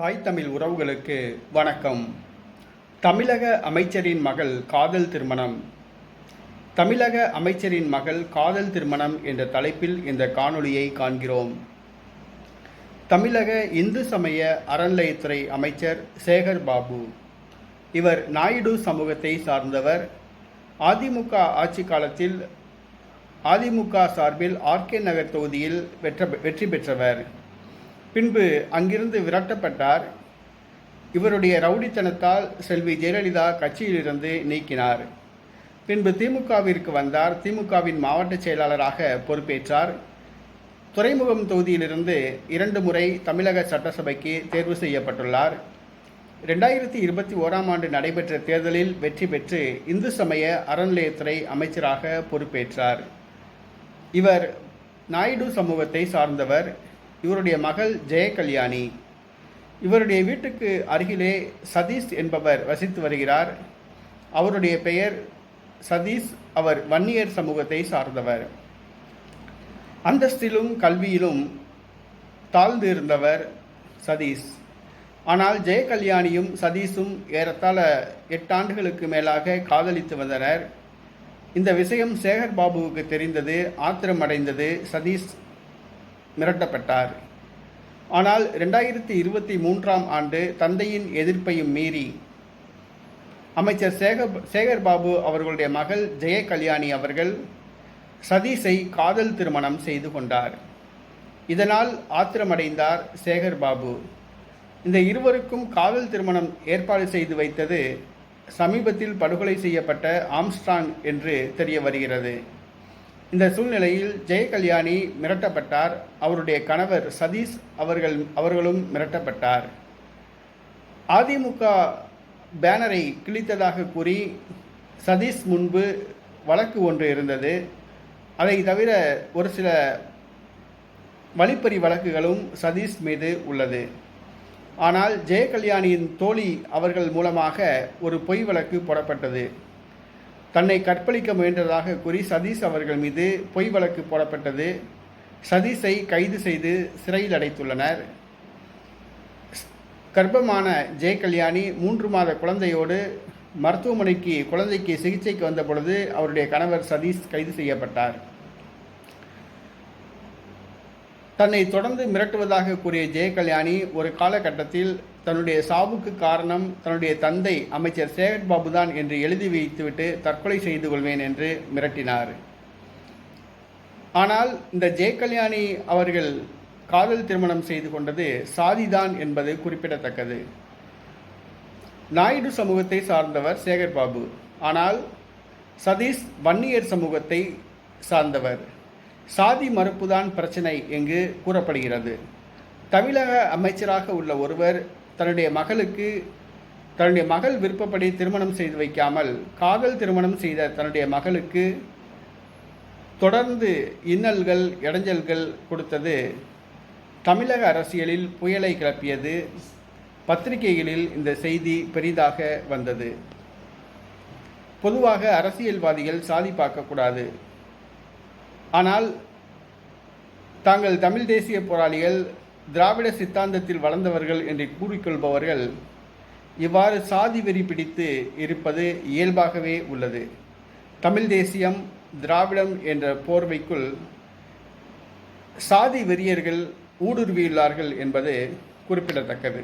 தாய் தமிழ் உறவுகளுக்கு வணக்கம். தமிழக அமைச்சரின் மகள் காதல் திருமணம். தமிழக அமைச்சரின் மகள் காதல் திருமணம் என்ற தலைப்பில் இந்த காணொளியை காண்கிறோம். தமிழக இந்து சமய அறநிலையத்துறை அமைச்சர் சேகர் பாபு இவர் நாயுடு சமூகத்தை சார்ந்தவர். அதிமுக ஆட்சி காலத்தில் அதிமுக சார்பில் ஆர்கே நகர் தொகுதியில் வெற்ற வெற்றி பெற்றவர். பின்பு அங்கிருந்து விரட்டப்பட்டார். இவருடைய ரவுடித்தனத்தால் செல்வி ஜெயலலிதா கட்சியிலிருந்து நீக்கினார். பின்பு திமுகவிற்கு வந்தார். திமுகவின் மாவட்ட செயலாளராக பொறுப்பேற்றார். துறைமுகம் தொகுதியிலிருந்து இரண்டு முறை தமிழக சட்டசபைக்கு தேர்வு செய்யப்பட்டுள்ளார். ரெண்டாயிரத்தி இருபத்தி ஓராம் ஆண்டு நடைபெற்ற தேர்தலில் வெற்றி பெற்று இந்து சமய அறநிலையத்துறை அமைச்சராக பொறுப்பேற்றார். இவர் நாயுடு சமூகத்தை சார்ந்தவர். இவருடைய மகள் ஜெயகல்யாணி. இவருடைய வீட்டுக்கு அருகிலே சதீஷ் என்பவர் வசித்து வருகிறார். அவருடைய பெயர் சதீஷ் அவர் வன்னியர் சமூகத்தை சார்ந்தவர். அந்தஸ்திலும் கல்வியிலும் தாழ்ந்து இருந்தவர் சதீஷ். ஆனால் ஜெயகல்யாணியும் சதீஷும் ஏறத்தாழ எட்டாண்டுகளுக்கு மேலாக காதலித்து வந்தனர். இந்த விஷயம் சேகர் பாபுவுக்கு தெரிந்தது ஆத்திரமடைந்தது சதீஷ் மிரட்டப்பட்டார். ஆனால் ரெண்டாயிரத்தி இருபத்தி மூன்றாம் ஆண்டு தந்தையின் எதிர்ப்பையும் மீறி அமைச்சர் சேகர் சேகர் பாபு அவர்களுடைய மகள் ஜெய கல்யாணி அவர்கள் சதீஷை காதல் திருமணம் செய்து கொண்டார். இதனால் ஆத்திரமடைந்தார் சேகர் பாபு இந்த இருவருக்கும் காதல் திருமணம் ஏற்பாடு செய்து வைத்தது சமீபத்தில் படுகொலை செய்யப்பட்ட ஆம்ஸ்ட்ராங் என்று தெரிய வருகிறது. இந்த சூழ்நிலையில் ஜெயகல்யாணி மிரட்டப்பட்டார். அவருடைய கணவர் சதீஷ் அவர்கள் அவர்களும் மிரட்டப்பட்டார். அதிமுக பேனரை கிழித்ததாக கூறி சதீஷ் முன்பு வழக்கு ஒன்று இருந்தது. அதை தவிர ஒரு சில வழிப்பறி வழக்குகளும் சதீஷ் மீது உள்ளது. ஆனால் ஜெயகல்யாணியின் தோழி அவர்கள் மூலமாக ஒரு பொய் வழக்கு போடப்பட்டது. தன்னை கற்பழிக்க முயன்றதாக கூறி சதீஷ் அவர்கள் மீது பொய் வழக்கு போடப்பட்டது. சதீஷை கைது செய்து சிறையில் அடைத்துள்ளனர். கர்ப்பமான ஜெயகல்யாணி மூன்று மாத குழந்தையோடு மருத்துவமனைக்கு குழந்தைக்கு சிகிச்சைக்கு வந்த பொழுது அவருடைய கணவர் சதீஷ் கைது செய்யப்பட்டார். தன்னை தொடர்ந்து மிரட்டுவதாக கூறிய ஜெயகல்யாணி ஒரு காலகட்டத்தில் தன்னுடைய சாவுக்கு காரணம் தன்னுடைய தந்தை அமைச்சர் சேகர் பாபு தான் என்று எழுதி வைத்துவிட்டு தற்கொலை செய்து கொள்வேன் என்று மிரட்டினார். ஆனால் இந்த ஜெயகல்யாணி அவர்கள் காதல் திருமணம் செய்து கொண்டது சாதிதான் என்பது குறிப்பிடத்தக்கது. நாயுடு சமூகத்தை சார்ந்தவர் சேகர் பாபு. ஆனால் சதீஷ் வன்னியர் சமூகத்தை சார்ந்தவர். சாதி மறுப்புதான் பிரச்சனை எங்கு கூறப்படுகிறது. தமிழக அமைச்சராக உள்ள ஒருவர் தன்னுடைய மகளுக்கு தன்னுடைய மகள் விருப்பப்படி திருமணம் செய்து வைக்காமல் காதல் திருமணம் செய்த தன்னுடைய மகளுக்கு தொடர்ந்து இன்னல்கள் இடைஞ்சல்கள் கொடுத்தது. தமிழக அரசியலில் புயலை கிளப்பியது. பத்திரிகைகளில் இந்த செய்தி பெரிதாக வந்தது. பொதுவாக அரசியல்வாதிகள் சாதி பார்க்கக்கூடாது. ஆனால் தாங்கள் தமிழ் தேசிய போராளிகள் திராவிட சித்தாந்தத்தில் வளர்ந்தவர்கள் என்று கூறிக்கொள்பவர்கள் இவ்வாறு சாதி வெறி பிடித்து இருப்பது இயல்பாகவே உள்ளது. தமிழ் தேசியம் திராவிடம் என்ற போர்வைக்குள் சாதி வெறியர்கள் ஊடுருவியுள்ளார்கள் என்பது குறிப்பிடத்தக்கது.